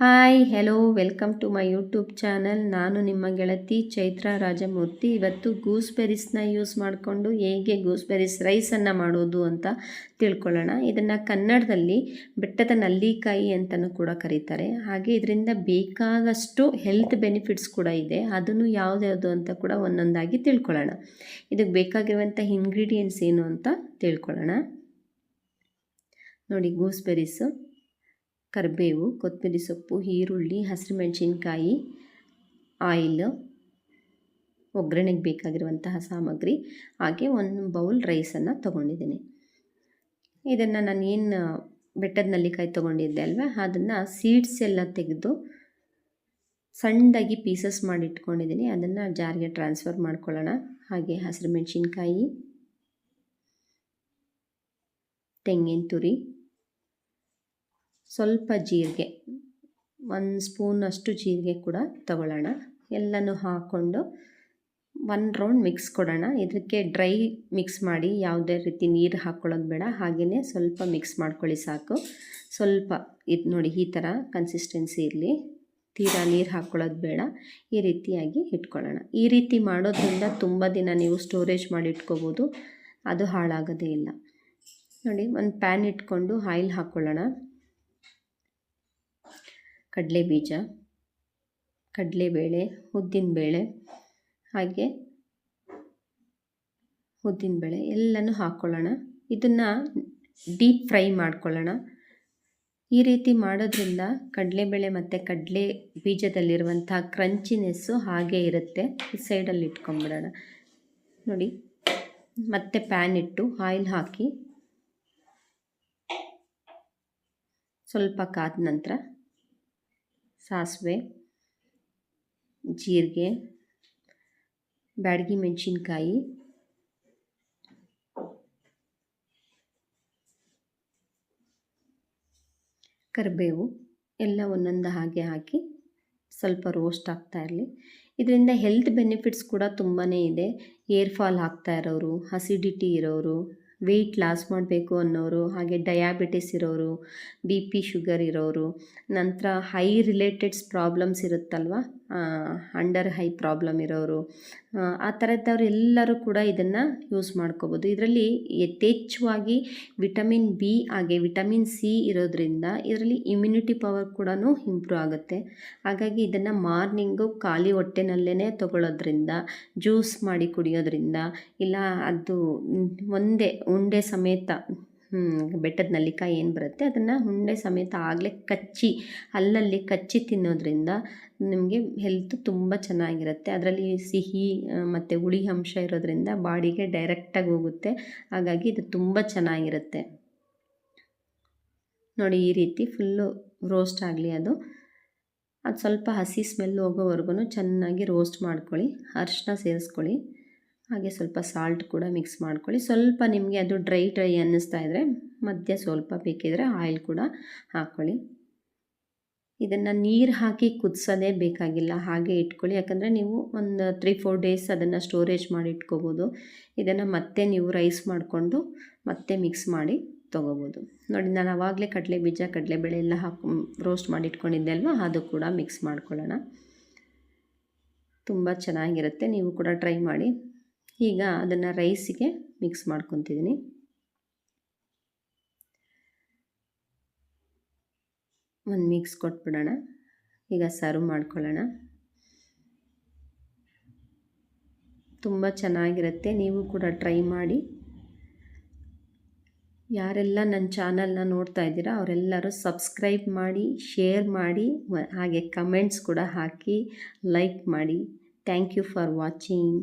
Hi hello welcome to my YouTube channel ನಾನು ನಿಮ್ಮ ಗೆಳತಿ ಚೈತ್ರ ರಾಜಮೂರ್ತಿ. ಇವತ್ತು ಗೂಸ್ಬೆರೀಸ್ನ ಯೂಸ್ ಮಾಡಿಕೊಂಡು ಹೇಗೆ ಗೂಸ್ಬೆರೀಸ್ ರೈಸನ್ನು ಮಾಡೋದು ಅಂತ ತಿಳ್ಕೊಳ್ಳೋಣ. ಇದನ್ನು ಕನ್ನಡದಲ್ಲಿ ಬೆಟ್ಟದ ನಲ್ಲಿಕಾಯಿ ಅಂತಲೂ ಕೂಡ ಕರೀತಾರೆ. ಹಾಗೆ ಇದರಿಂದ ಬೇಕಾದಷ್ಟು ಹೆಲ್ತ್ ಬೆನಿಫಿಟ್ಸ್ ಕೂಡ ಇದೆ. ಅದನ್ನು ಯಾವುದ್ಯಾವುದು ಅಂತ ಕೂಡ ಒಂದೊಂದಾಗಿ ತಿಳ್ಕೊಳ್ಳೋಣ. ಇದಕ್ಕೆ ಬೇಕಾಗಿರುವಂಥ ಇಂಗ್ರೀಡಿಯೆಂಟ್ಸ್ ಏನು ಅಂತ ತಿಳ್ಕೊಳ್ಳೋಣ. ನೋಡಿ ಗೂಸ್ಬೆರೀಸು ಕರಿಬೇವು, ಕೊತ್ತಂಬರಿ ಸೊಪ್ಪು, ಈರುಳ್ಳಿ, ಹಸಿರುಮೆಣಸಿನ್ಕಾಯಿ, ಆಯಿಲ್, ಒಗ್ಗರಣೆಗೆ ಬೇಕಾಗಿರುವಂತಹ ಸಾಮಗ್ರಿ, ಹಾಗೆ ಒಂದು ಬೌಲ್ ರೈಸನ್ನು ತೊಗೊಂಡಿದ್ದೀನಿ. ಇದನ್ನು ನಾನು ಏನು ಬೆಟ್ಟದ ನಲ್ಲಿಕಾಯಿ ತೊಗೊಂಡಿದ್ದೆ ಅಲ್ವಾ? ಅದನ್ನು ಸೀಡ್ಸ್ ಎಲ್ಲ ತೆಗೆದು ಸಣ್ಣದಾಗಿ ಪೀಸಸ್ ಮಾಡಿ ಇಟ್ಕೊಂಡಿದ್ದೀನಿ ಅದನ್ನು ಜಾರಿಗೆ ಟ್ರಾನ್ಸ್ಫರ್ ಮಾಡ್ಕೊಳ್ಳೋಣ. ಹಾಗೆ ಹಸಿರು ಮೆಣಸಿನ್ಕಾಯಿ ತೆಂಗಿನ ತುರಿ ಸ್ವಲ್ಪ ಜೀರಿಗೆ, ಒಂದು ಸ್ಪೂನಷ್ಟು ಜೀರಿಗೆ ಕೂಡ ತಗೊಳ್ಳೋಣ. ಎಲ್ಲನೂ ಹಾಕ್ಕೊಂಡು ಒನ್ ರೌಂಡ್ ಮಿಕ್ಸ್ ಕೊಡೋಣ. ಇದಕ್ಕೆ ಡ್ರೈ ಮಿಕ್ಸ್ ಮಾಡಿ ಯಾವುದೇ ರೀತಿ ನೀರು ಹಾಕ್ಕೊಳ್ಳೋದು ಬೇಡ. ಹಾಗೆಯೇ ಸ್ವಲ್ಪ ಮಿಕ್ಸ್ ಮಾಡ್ಕೊಳ್ಳಿ ಸಾಕು. ಸ್ವಲ್ಪ ಇದು ನೋಡಿ, ಈ ಥರ ಕನ್ಸಿಸ್ಟೆನ್ಸಿ ಇರಲಿ. ತೀರಾ ನೀರು ಹಾಕ್ಕೊಳ್ಳೋದು ಬೇಡ. ಈ ರೀತಿಯಾಗಿ ಇಟ್ಕೊಳ್ಳೋಣ. ಈ ರೀತಿ ಮಾಡೋದ್ರಿಂದ ತುಂಬ ದಿನ ನೀವು ಸ್ಟೋರೇಜ್ ಮಾಡಿ ಇಟ್ಕೋಬೋದು. ಅದು ಹಾಳಾಗೋದೇ ಇಲ್ಲ. ನೋಡಿ, ಒಂದು ಪ್ಯಾನ್ ಇಟ್ಕೊಂಡು ಆಯಿಲ್ ಹಾಕ್ಕೊಳ್ಳೋಣ ಕಡಲೆ ಬೀಜ ಕಡಲೆಬೇಳೆ, ಉದ್ದಿನಬೇಳೆ, ಹಾಗೆ ಉದ್ದಿನ ಬೇಳೆ ಎಲ್ಲನೂ ಹಾಕ್ಕೊಳ್ಳೋಣ ಇದನ್ನು ಡೀಪ್ ಫ್ರೈ ಮಾಡ್ಕೊಳ್ಳೋಣ. ಈ ರೀತಿ ಮಾಡೋದ್ರಿಂದ ಕಡಲೆಬೇಳೆ ಮತ್ತು ಕಡಲೆ ಬೀಜದಲ್ಲಿರುವಂಥ ಕ್ರಂಚಿನೆಸ್ಸು ಹಾಗೇ ಇರುತ್ತೆ. ಈ ಸೈಡಲ್ಲಿ ಇಟ್ಕೊಂಬಿಡೋಣ. ನೋಡಿ, ಮತ್ತೆ ಪ್ಯಾನ್ ಇಟ್ಟು ಆಯಿಲ್ ಹಾಕಿ ಸ್ವಲ್ಪ ಕಾದ ನಂತರ ಸಾಸಿವೆ, ಜೀರಿಗೆ, ಬ್ಯಾಡಗಿ ಮೆಣಸಿನ್ಕಾಯಿ, ಕರಿಬೇವು ಎಲ್ಲ ಒಂದೊಂದು ಹಾಗೆ ಹಾಕಿ ಸ್ವಲ್ಪ ರೋಸ್ಟ್ ಆಗ್ತಾ ಇರಲಿ. ಇದರಿಂದ ಹೆಲ್ತ್ ಬೆನಿಫಿಟ್ಸ್ ಕೂಡ ತುಂಬಾ ಇದೆ. ಏರ್ ಫಾಲ್ ಆಗ್ತಾ ಇರೋರು ಅಸಿಡಿಟಿ ಇರೋರು ವೆಯ್ಟ್ ಲಾಸ್ ಮಾಡಬೇಕು ಅನ್ನೋರು, ಹಾಗೆ ಡಯಾಬಿಟಿಸ್ ಇರೋರು ಬಿ ಪಿ ಶುಗರ್ ಇರೋರು, ನಂತರ ಹೈ ರಿಲೇಟೆಡ್ಸ್ ಪ್ರಾಬ್ಲಮ್ಸ್ ಇರುತ್ತಲ್ವ? ಅಂಡರ್ ಹೈ ಪ್ರಾಬ್ಲಮ್ ಇರೋರು. ಆ ಥರದ್ದವರೆಲ್ಲರೂ ಕೂಡ ಇದನ್ನು ಯೂಸ್ ಮಾಡ್ಕೋಬೋದು. ಇದರಲ್ಲಿ ಯಥೇಚ್ಛವಾಗಿ ವಿಟಮಿನ್ ಬಿ ಹಾಗೆ ವಿಟಮಿನ್ ಸಿ ಇರೋದ್ರಿಂದ ಇದರಲ್ಲಿ ಇಮ್ಯುನಿಟಿ ಪವರ್ ಕೂಡ ಇಂಪ್ರೂವ್ ಆಗುತ್ತೆ. ಹಾಗಾಗಿ ಇದನ್ನು ಮಾರ್ನಿಂಗು ಖಾಲಿ ಹೊಟ್ಟೆನಲ್ಲೇ ತಗೊಳ್ಳೋದ್ರಿಂದ ಜ್ಯೂಸ್ ಮಾಡಿ ಕುಡಿಯೋದ್ರಿಂದ, ಇಲ್ಲ ಅದು ಒಂದೇ, ಉಂಡೆ ಸಮೇತ ಬೆಟ್ಟದ ನಲ್ಲಿಕಾಯಿ ಏನು ಬರುತ್ತೆ? ಅದನ್ನು ಉಂಡೆ ಸಮೇತ ಆಗಲೇ ಕಚ್ಚಿ, ಅಲ್ಲಲ್ಲಿ ಕಚ್ಚಿ ತಿನ್ನೋದ್ರಿಂದ ನಿಮಗೆ ಹೆಲ್ತ್ ತುಂಬ ಚೆನ್ನಾಗಿರುತ್ತೆ. ಅದರಲ್ಲಿ ಸಿಹಿ ಮತ್ತು ಹುಳಿ ಅಂಶ ಇರೋದ್ರಿಂದ ಬಾಡಿಗೆ ಡೈರೆಕ್ಟಾಗಿ ಹೋಗುತ್ತೆ. ಹಾಗಾಗಿ ಇದು ತುಂಬ ಚೆನ್ನಾಗಿರುತ್ತೆ. ನೋಡಿ, ಈ ರೀತಿ ಫುಲ್ಲು ರೋಸ್ಟ್ ಆಗಲಿ ಅದು. ಅದು ಸ್ವಲ್ಪ ಹಸಿ ಸ್ಮೆಲ್ ಹೋಗೋವರೆಗೂ ಚೆನ್ನಾಗಿ ರೋಸ್ಟ್ ಮಾಡ್ಕೊಳ್ಳಿ. ಅರಶಿನ ಸೇರಿಸ್ಕೊಳ್ಳಿ. ಹಾಗೆ ಸ್ವಲ್ಪ ಸಾಲ್ಟ್ ಕೂಡ ಮಿಕ್ಸ್ ಮಾಡ್ಕೊಳ್ಳಿ. ಸ್ವಲ್ಪ ನಿಮಗೆ ಅದು ಡ್ರೈ ಡ್ರೈ ಅನ್ನಿಸ್ತಾ ಇದ್ದರೆ ಮಧ್ಯ ಸ್ವಲ್ಪ ಬೇಕಿದ್ರೆ ಆಯಿಲ್ ಕೂಡ ಹಾಕ್ಕೊಳ್ಳಿ ಇದನ್ನು ನೀರು ಹಾಕಿ ಕುದಿಸೋದೇ ಬೇಕಾಗಿಲ್ಲ, ಹಾಗೆ ಇಟ್ಕೊಳ್ಳಿ. ಯಾಕಂದರೆ ನೀವು ಒಂದು ತ್ರೀ ಫೋರ್ ಡೇಸ್ ಅದನ್ನು ಸ್ಟೋರೇಜ್ ಮಾಡಿ ಇಟ್ಕೋಬೋದು. ಇದನ್ನು ಮತ್ತೆ ನೀವು ರೈಸ್ ಮಾಡಿಕೊಂಡು ಮತ್ತೆ ಮಿಕ್ಸ್ ಮಾಡಿ ತೊಗೋಬೋದು. ನೋಡಿ, ನಾನು ಆವಾಗಲೇ ಕಡಲೆ ಬೀಜ ಕಡಲೆಬೇಳೆ ಎಲ್ಲ ಹಾಕಿ ರೋಸ್ಟ್ ಮಾಡಿ ಇಟ್ಕೊಂಡಿದ್ದೆ ಅಲ್ವಾ? ಅದು ಕೂಡ ಮಿಕ್ಸ್ ಮಾಡ್ಕೊಳ್ಳೋಣ. ತುಂಬ ಚೆನ್ನಾಗಿರುತ್ತೆ. ನೀವು ಕೂಡ ಟ್ರೈ ಮಾಡಿ ಈಗ ಅದನ್ನು ರೈಸಿಗೆ ಮಿಕ್ಸ್ ಮಾಡ್ಕೊತಿದ್ದೀನಿ ಒಂದು ಮಿಕ್ಸ್ ಕೊಟ್ಬಿಡೋಣ. ಈಗ ಸರ್ವ್ ಮಾಡ್ಕೊಳ್ಳೋಣ. ತುಂಬ ಚೆನ್ನಾಗಿರುತ್ತೆ. ನೀವು ಕೂಡ ಟ್ರೈ ಮಾಡಿ. ಯಾರೆಲ್ಲ ನನ್ನ ಚಾನಲ್ನ ನೋಡ್ತಾ ಇದ್ದೀರಾ, ಅವರೆಲ್ಲರೂ ಸಬ್ಸ್ಕ್ರೈಬ್ ಮಾಡಿ ಶೇರ್ ಮಾಡಿ, ಹಾಗೆ ಕಮೆಂಟ್ಸ್ ಕೂಡ ಹಾಕಿ ಲೈಕ್ ಮಾಡಿ. Thank you for watching